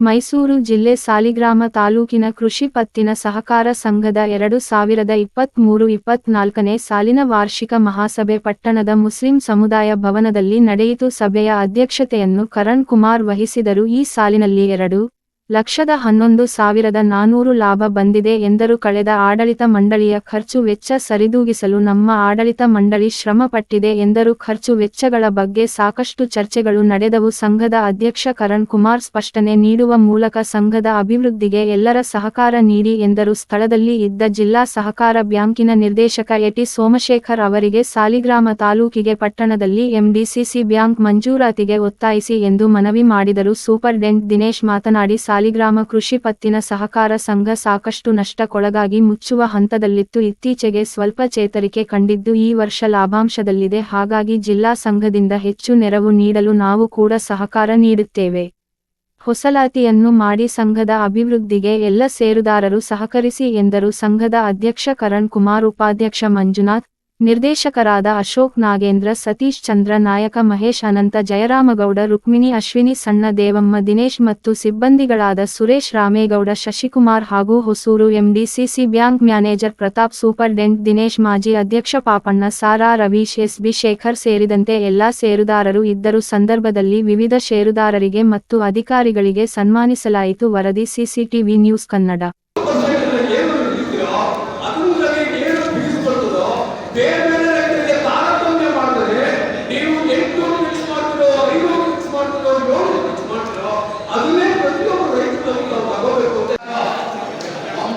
ಮೈಸೂರು ಜಿಲ್ಲೆ ಸಾಲಿಗ್ರಾಮ ತಾಲೂಕಿನ ಕೃಷಿ ಪತ್ತಿನ ಸಹಕಾರ ಸಂಘದ ಎರಡು ಸಾವಿರದ ಇಪ್ಪತ್ತ್ಮೂರು ಇಪ್ಪತ್ನಾಲ್ಕನೇ ಸಾಲಿನ ವಾರ್ಷಿಕ ಮಹಾಸಭೆ ಪಟ್ಟಣದ ಮುಸ್ಲಿಂ ಸಮುದಾಯ ಭವನದಲ್ಲಿ ನಡೆಯಿತು. ಸಭೆಯ ಅಧ್ಯಕ್ಷತೆಯನ್ನು ಕರಣ್ ಕುಮಾರ್ ವಹಿಸಿದರು. ಈ ಸಾಲಿನಲ್ಲಿ ಎರಡು ಲಕ್ಷದ ಹನ್ನೊಂದು ಸಾವಿರದ ನಾನೂರು ಲಾಭ ಬಂದಿದೆ ಎಂದರು. ಕಳೆದ ಆಡಳಿತ ಮಂಡಳಿಯ ಖರ್ಚು ವೆಚ್ಚ ಸರಿದೂಗಿಸಲು ನಮ್ಮ ಆಡಳಿತ ಮಂಡಳಿ ಶ್ರಮ ಪಟ್ಟಿದೆ ಎಂದರು. ಖರ್ಚು ವೆಚ್ಚಗಳ ಬಗ್ಗೆ ಸಾಕಷ್ಟು ಚರ್ಚೆಗಳು ನಡೆದವು. ಸಂಘದ ಅಧ್ಯಕ್ಷ ಕರಣ್ ಕುಮಾರ್ ಸ್ಪಷ್ಟನೆ ನೀಡುವ ಮೂಲಕ ಸಂಘದ ಅಭಿವೃದ್ಧಿಗೆ ಎಲ್ಲರ ಸಹಕಾರ ನೀಡಿ ಎಂದರು. ಸ್ಥಳದಲ್ಲಿ ಇದ್ದ ಜಿಲ್ಲಾ ಸಹಕಾರ ಬ್ಯಾಂಕಿನ ನಿರ್ದೇಶಕ ಎಟಿ ಸೋಮಶೇಖರ್ ಅವರಿಗೆ ಸಾಲಿಗ್ರಾಮ ತಾಲೂಕಿಗೆ ಪಟ್ಟಣದಲ್ಲಿ ಎಂಡಿಸಿಸಿ ಬ್ಯಾಂಕ್ ಮಂಜೂರಾತಿಗೆ ಒತ್ತಾಯಿಸಿ ಎಂದು ಮನವಿ ಮಾಡಿದರು. ಸೂಪರ್ಡೆಂಟ್ ದಿನೇಶ್ ಮಾತನಾಡಿ ಸಾಲಿಗ್ರಾಮ ಕೃಷಿ ಪತ್ತಿನ ಸಹಕಾರ ಸಂಘ ಸಾಕಷ್ಟು ನಷ್ಟಕ್ಕೊಳಗಾಗಿ ಮುಚ್ಚುವ ಹಂತದಲ್ಲಿತ್ತು. ಇತ್ತೀಚೆಗೆ ಸ್ವಲ್ಪ ಚೇತರಿಕೆ ಕಂಡಿದ್ದು ಈ ವರ್ಷ ಲಾಭಾಂಶದಲ್ಲಿದೆ. ಹಾಗಾಗಿ ಜಿಲ್ಲಾ ಸಂಘದಿಂದ ಹೆಚ್ಚು ನೆರವು ನೀಡಲು ನಾವು ಕೂಡ ಸಹಕಾರ ನೀಡುತ್ತೇವೆ. ಹೊಸಲಾತಿಯನ್ನು ಮಾಡಿ ಸಂಘದ ಅಭಿವೃದ್ಧಿಗೆ ಎಲ್ಲ ಸೇರುದಾರರು ಸಹಕರಿಸಿ ಎಂದರು. ಸಂಘದ ಅಧ್ಯಕ್ಷ ಕರಣ್ ಕುಮಾರ್ ಉಪಾಧ್ಯಕ್ಷ ಮಂಜುನಾಥ್ ನಿರ್ದೇಶಕರಾದ ಅಶೋಕ್ ನಾಗೇಂದ್ರ, ಸತೀಶ್ ಚಂದ್ರ, ನಾಯಕ ಮಹೇಶ್ ಅನಂತ, ಜಯರಾಮಗೌಡ, ರುಕ್ಮಿಣಿ, ಅಶ್ವಿನಿ ಸಣ್ಣ, ದೇವಮ್ಮ, ದಿನೇಶ್ ಮತ್ತು ಸಿಬ್ಬಂದಿಗಳಾದ ಸುರೇಶ್ ರಾಮೇಗೌಡ, ಶಶಿಕುಮಾರ್ ಹಾಗೂ Hosur MDCC bank manager Pratap, superintendent Dinesh, ಮಾಜಿ ಅಧ್ಯಕ್ಷ ಪಾಪಣ್ಣ, ಸಾರಾ, ರವೀಶ್, ಎಸ್ಬಿ ಶೇಖರ್ ಸೇರಿದಂತೆ ಎಲ್ಲಾ ಷೇರುದಾರರು ಇದ್ದರು. ಸಂದರ್ಭದಲ್ಲಿ ವಿವಿಧ ಷೇರುದಾರರಿಗೆ ಮತ್ತು ಅಧಿಕಾರಿಗಳಿಗೆ ಸನ್ಮಾನಿಸಲಾಯಿತು. ವರದಿ, CCTV news Kannada.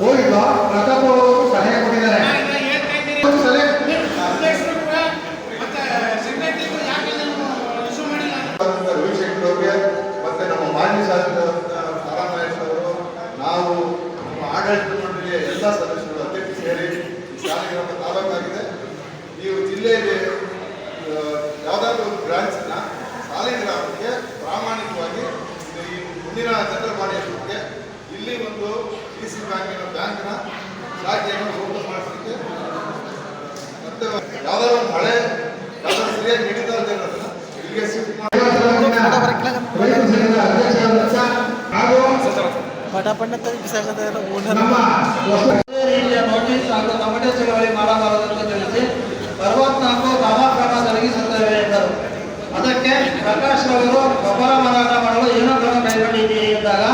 ಹೋಗಿದ್ದು ಪ್ರತಾಪ್ ಅವರು ಸಲಹೆ ಕೊಟ್ಟಿದ್ದಾರೆ ಮತ್ತೆ ನಮ್ಮ ಮಾಜಿ ಶಾಸಕ ತಾರಾಮಹೇಶ್ ಅವರು ನಾವು ಆಡಳಿತ ಮಂಡಳಿಯ ಎಲ್ಲ ಸದಸ್ಯರು ಅಧ್ಯಕ್ಷ ಸೇರಿ ಶಾಲೆಗ್ರಾಮ ತಾಲೂಕಾಗಿದೆ ನೀವು ಜಿಲ್ಲೆಯಲ್ಲಿ ಆ, ಯಾವುದಾದ್ರೂ ಒಂದು ಬ್ರಾಂಚನ್ನ ಶಾಲೆಗ್ರಾಮಕ್ಕೆ ಪ್ರಾಮಾಣಿಕವಾಗಿ ಈ ಮುಂದಿನ ಚಂದ್ರಮಾಡಿ ಅಷ್ಟಕ್ಕೆ ಇಲ್ಲಿ ಒಂದು ಡಿ ಸಿ ಬ್ಯಾಂಕಿನ ಬ್ಯಾಂಕ್ನ ಶಾಖೆಯನ್ನು ಓಪನ್ ಮಾಡಿಸಲಿಕ್ಕೆ ಮತ್ತೆ ಯಾವ್ದಾದ್ರು ಒಂದು ಹಳೆ ಯಾವ್ದಾದ್ರು ಸರಿಯಾಗಿ ನಡೀತಾ ಇದೆ ಇಲ್ಲಿಗೆ ಶಿಫ್ಟ್ ಮಾಡಿ. ಪಟಾಪಣ್ಣ ತಲುಪಿಸಾಗದ ರೀತಿಯ ನೋಟಿಸ್ ಹಾಗೂ ಕಮಿಟಿ ಚಳವಳಿ ಮಾಡಬಾರದೆಂದು ಗೊಬ್ಬರ ಮಾರಾಟ ಮಾಡಲು ಏನೋ ಕ್ರಮ ಕೈಗೊಂಡಿದ್ದೀನಿ ಎಂದಾಗ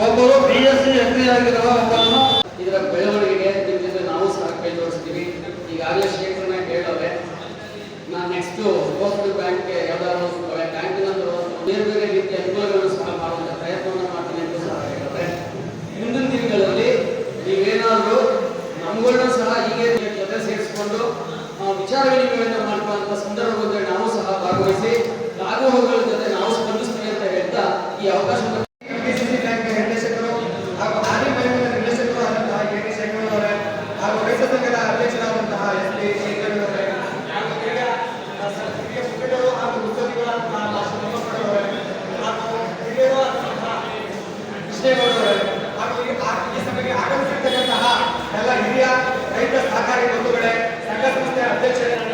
ಒಬ್ಬರು ಬಿ ಎಸ್ ಸಿ ಎಂಟ್ರಿ ಆಗಿರುವ ಒಬ್ಬರನ್ನು ಇದರ ಬೆಳವಣಿಗೆಗೆ ನಿಮ್ಮ ನಾವು ಸಹ ಕೈ ಜೋಡಿಸ್ತೀವಿ. ಈಗಾಗಲೇ ಶೇಖರಣೆ ಕೇಳೋದೆ ನಾನು ನೆಕ್ಸ್ಟು ಕೋಪರೇಟಿವ್ ಬ್ಯಾಂಕ್ಗೆ ಯಾವ್ದಾದ್ರು ಬ್ಯಾಂಕಿನ ಬೇರೆ ಬೇರೆ ರೀತಿಯ ಅನುಕೂಲಗಳನ್ನು ಸಹ ಮಾಡುವಂಥ ಪ್ರಯತ್ನವನ್ನು ಮಾಡ್ತೀನಿ ಎಂದು ಸಹ ಹೇಳಿದ್ರೆ ಮುಂದಿನ ದಿನಗಳಲ್ಲಿ ನೀವೇನಾದರೂ ನಮ್ಗಳನ್ನ ಸಹ ಹೀಗೆ ಜೊತೆ ಸೇರಿಸಿಕೊಂಡು ವಿಚಾರ ವಿನಿಮಯವನ್ನು ಮಾಡುವಂಥ ಸಂದರ್ಭದಲ್ಲಿ ನಾವು ಸಹ ಭಾಗವಹಿಸಿ ಆಗು ಹೋಗುಗಳ ಜೊತೆ ನಾವು ಸ್ಪಂದಿಸ್ತೀವಿ ಅಂತ ಹೇಳ್ತಾ ಈ ಅವಕಾಶವನ್ನು ಕೆಪಿಸಿಸಿ ಬ್ಯಾಂಕ್ ನಿರ್ದೇಶಕರು ಹಾಗೂ ಹಾಲಿ ಬ್ಯಾಂಕಿನ ನಿರ್ದೇಶಕರು ಆದಂತಹ ಕೆ ಟಿ ಶೇಖರ್ ಅವರೇ ಹಾಗೂ ರೈತ ಸಂಘದ ಅಧ್ಯಕ್ಷರಾದಂತಹ ಎಸ್ ಪಿ ಶೇಖರ್ ಅವರೇ ಹಾಗೂ ಹಿರಿಯ ಹಿರಿಯ ಮುಖಂಡರು ಹಾಗೂ ಉದ್ಯೋಗಿಗಳಾದಂತಹ ಮಾಸ್ಟರ್ ಮೊಹಮ್ಮದ್ ಅವರೇ ಹಾಗೂ ಹಿರಿಯರು ಆದಂತಹ ಕೃಷ್ಣೇಗೌಡರವರೇ ಹಾಗೂ ಈ ಸಭೆಗೆ ಆಗಮಿಸಿರ್ತಕ್ಕಂತಹ ಎಲ್ಲ ಹಿರಿಯ ರೈತ ಸಹಕಾರಿ ಬಂಧುಗಳೇ ಸಂಘ ಸಂಸ್ಥೆ ಅಧ್ಯಕ್ಷರೇ